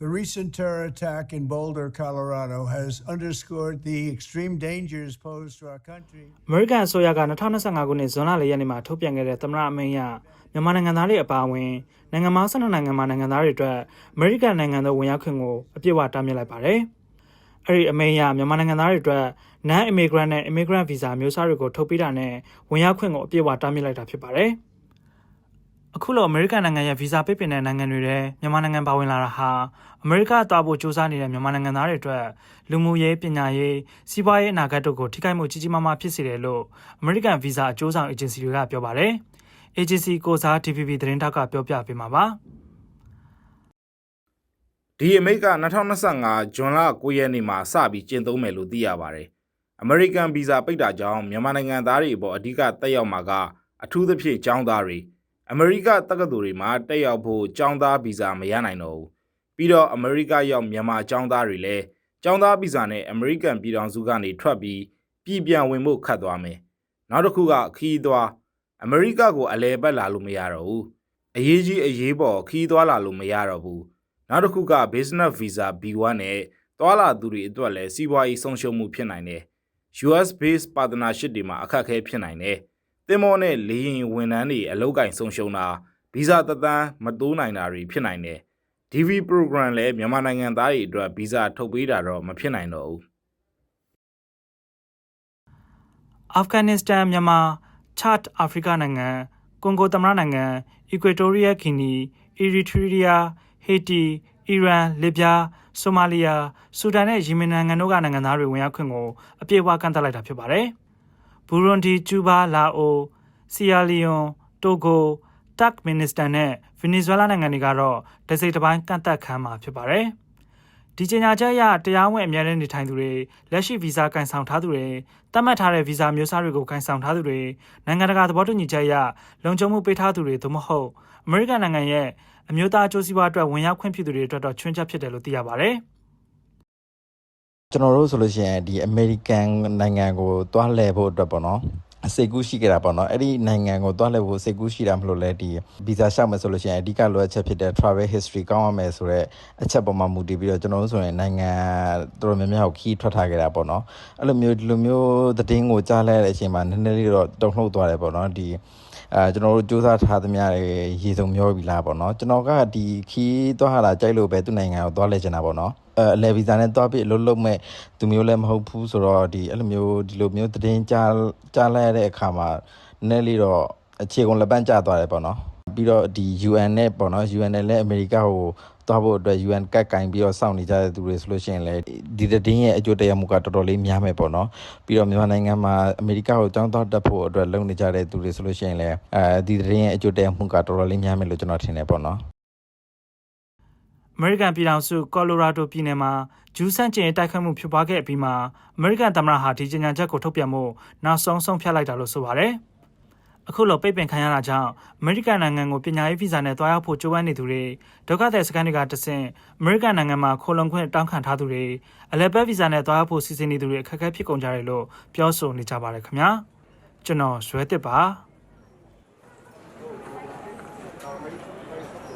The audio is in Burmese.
The recent terror attack in Boulder, Colorado has underscored the extreme dangers posed to our country. အမေရိကန်အစိုးရက2025ခုနှစ်ဇွန်လ4ရက်နေ့မှာထုတ်ပြန်ခဲ့တဲ့သမ္မတအမိန့်အရမြန်မာနိုင်ငံသားတွေအပါအဝင်နိုင်ငံပေါင်း12နိုင်ငံမှာနိုင်ငံသားတွေအတွက်အမေရိကန်နိုင်ငံသို့ဝင်ရောက်ခွင့်ကိုအပြည့်အဝတားမြစ်လိုက်ပါတယ်။အဲ့ဒီအမိန့်အရမြန်မာနိုင်ငံသားတွေအတွက် non-immigrant နဲ့ immigrant visa မျိုးစားတွေကိုထုတ်ပေးတာနဲ့ဝင်ရောက်ခွင့်ကိုအပြည့်အဝတားမြစ်လိုက်တာဖြစ်ပါတယ်။ အခုလိုအမေရိကန်နိုင်ငံရဲ့ဗီဇာပိတ်ပင်တဲ့နိုင်ငံတွေထဲမြန်မာနိုင်ငံပါဝင်လာတာဟာအမေရိကသွားဖို့စူးစမ်းနေတဲ့မြန်မာနိုင်ငံသားတွေအတွက်လူမှုရေးပညာရေးစီးပွားရေးအနာဂတ်တို့ကိုထိခိုက်မှုကြီးကြီးမားမားဖြစ်စေတယ်လို့အမေရိကန်ဗီဇာအကျိုးဆောင်အေဂျင်စီတွေကပြောပါတယ်။ agency ကိုစား DPP သတင်းတောက်ကပြောပြပေးမှာပါ။ဒီအမိတ်က2025ဇွန်လ9ရက်နေ့မှာစပြီးကျင့်သုံးမယ်လို့သိရပါတယ်။ American Visa ပိတ်တာကြောင့်မြန်မာနိုင်ငံသားတွေအပေါ်အဓိကတက်ရောက်မှာကအထူးသဖြင့်ចောင်းသားတွေ အမေရိကတက္ကသိုလ်တွေမှာတက်ရောက်ဖို့ကျောင်းသားဗီဇာမရနိုင်တော့ဘူးပြီးတော့အမေရိကရောက်မြန်မာကျောင်းသားတွေလည်းကျောင်းသားဗီဇာနဲ့အမေရိကန်ပြည်ထောင်စုကနေထွက်ပြီးပြည်ပြန်ဝင်ဖို့ခတ်သွားမယ်နောက်တစ်ခုကခီးသွားအမေရိကကိုအလဲပတ်လာလို့မရတော့ဘူးအရေးကြီးအရေးပေါ်ခီးသွားလာလို့မရတော့ဘူးနောက်တစ်ခုက business visa B1 နဲ့သွာလာသူတွေအတွက်လည်းစီးပွားရေးဆုံးရှုံးမှုဖြစ်နိုင်တယ် US based partnership တွေမှာအခက်အခဲဖြစ်နိုင်တယ် တင်မောနဲ့လေရင်ဝန်ထမ်းတွေအလုပ်ကင်ဆုံးရှုံးတာဗီဇာသက်တမ်းမတိုးနိုင်တာတွေဖြစ်နိုင်တယ်။ DV program လည်းမြန်မာနိုင်ငံသားတွေအတွက်ဗီဇာထုတ်ပေးတာတော့မဖြစ်နိုင်တော့ဘူးအာဖဂန်နစ္စတန်မြန်မာချတ်အာဖရိကနိုင်ငံကွန်ဂိုသမ္မတနိုင်ငံအီကွေတိုးရီးယားဂီနီအီရီထရီးယားဟေတီအီရန်လစ်ဗျားဆိုမာလီယာဆူဒန်နဲ့ယီမင်နိုင်ငံတို့ကနိုင်ငံသားတွေဝင်ရောက်ခွင့်ကိုအပြည့်အဝကန့်သတ်လိုက်တာဖြစ်ပါတယ်။ ဘူရွန်ဒီကျူးဘားလာအိုဆီယာလီယွန်တိုဂိုတက်မင်နစ္စတန်နဲ့ဗင်နီဇွဲလားနိုင်ငံတွေကတော့ဒစိတ်တစ်ပိုင်းကန့်သတ်ခံမှာဖြစ်ပါတယ်။ဒီကြေညာချက်အရတရားဝင်အများနဲ့နေထိုင်သူတွေလက်ရှိဗီဇာကင်ဆောင်ထားသူတွေတတ်မှတ်ထားတဲ့ဗီဇာမျိုးစားတွေကိုကင်ဆောင်ထားသူတွေနိုင်ငံတကာသဘောတူညီချက်အရလုံခြုံမှုပေးထားသူတွေသို့မဟုတ်အမေရိကန်နိုင်ငံရဲ့အမျိုးသားအကျိုးစီးပွားအတွက်ဝင်ရောက်ခွင့်ပြုသူတွေအတွက်တော့ချွင်းချက်ဖြစ်တယ်လို့သိရပါတယ်။ ကျွန်တော်တို့ဆိုလို့ရှိရင်ဒီအမေရိကန်နိုင်ငံကိုတွားလှည့်ဖို့အတွက်ပေါ့နော်အစိတ်ကူးရှိကြတာပေါ့နော်အဲ့ဒီနိုင်ငံကိုတွားလှည့်ဖို့စိတ်ကူးရှိတာမလို့လဲဒီဗီဇာရှောက်မယ်ဆိုလို့ရှိရင်အဓိကလိုအပ်ချက်ဖြစ်တဲ့ travel history ကောင်းရမယ်ဆိုတော့အချက်ပေါ်မှာမူတည်ပြီးတော့ကျွန်တော်တို့ဆိုရင်နိုင်ငံတော်တော်များများကိုခီးထွက်ထားခဲ့တာပေါ့နော်အဲ့လိုမျိုးဒီလိုမျိုးသတင်းကိုကြားလိုက်တဲ့အချိန်မှာနည်းနည်းလေးတော့တုန်လှုပ်သွားတယ်ပေါ့နော်ဒီအဲကျွန်တော်တို့စူးစမ်းထားသမျှတွေရေစုံမျောပြီလားပေါ့နော်ကျွန်တော်ကဒီခီးသွားလာကြိုက်လို့ပဲသူ့နိုင်ငံကိုသွားလဲချင်တာပေါ့နော် အဲလေဗီဇာနဲ့သွားပြီးအလုပ်လုပ်မဲ့သူမျိုးလည်းမဟုတ်ဘူးဆိုတော့ဒီအဲ့လိုမျိုးဒီလိုမျိုးသတင်းကြားကြားလိုက်ရတဲ့အခါမှာနည်းနည်းလေးတော့အခြေကုန်လက်ပန်းကျသွားတယ်ပေါ့နော်ပြီးတော့ဒီ UN နဲ့ပေါ့နော် UN နဲ့လည်းအမေရိကကိုသွားဖို့အတွက် UN ကတ်ကင်ပြီးတော့စောင့်နေကြတဲ့သူတွေဆိုလို့ရှိရင်လည်းဒီသတင်းရဲ့အကျိုးတရားမှုကတော်တော်လေးများမယ်ပေါ့နော်ပြီးတော့မြန်မာနိုင်ငံမှာအမေရိကကိုចောင်းတော့တက်ဖို့အတွက်လုပ်နေကြတဲ့သူတွေဆိုလို့ရှိရင်လည်းအဲဒီသတင်းရဲ့အကျိုးတရားမှုကတော်တော်လေးများမယ်လို့ကျွန်တော်ထင်တယ်ပေါ့နော် အမေရိကန်ပြည်ထောင်စုကော်လိုရာဒိုပြည်နယ်မှာဂျူးဆန့်ကျင်ရေးတိုက်ခိုက်မှုဖြစ်ပွားခဲ့ပြီးမှအမေရိကန်သမ္မတဟာဒီကြေညာချက်ကိုထုတ်ပြန်မှုနောက်ဆုံးဆုံးဖြတ်လိုက်တာလို့ဆိုပါတယ်။အခုလိုပိတ်ပင်ခံရတာကြောင့်အမေရိကန်နိုင်ငံကိုပညာရေးဗီဇာနဲ့တွားရောက်ဖို့ကြိုးပမ်းနေသူတွေဒုက္ခသည်စခန်းတွေကတဆင့်အမေရိကန်နိုင်ငံမှာခိုလုံခွင့်တောင်းခံထားသူတွေအလဲပတ်ဗီဇာနဲ့တွားရောက်ဖို့စီစဉ်နေသူတွေအခက်အခဲဖြစ်ကုန်ကြတယ်လို့ပြောဆိုနေကြပါတယ်ခင်ဗျာ။ကျွန်တော်ဇွဲတစ်ပါ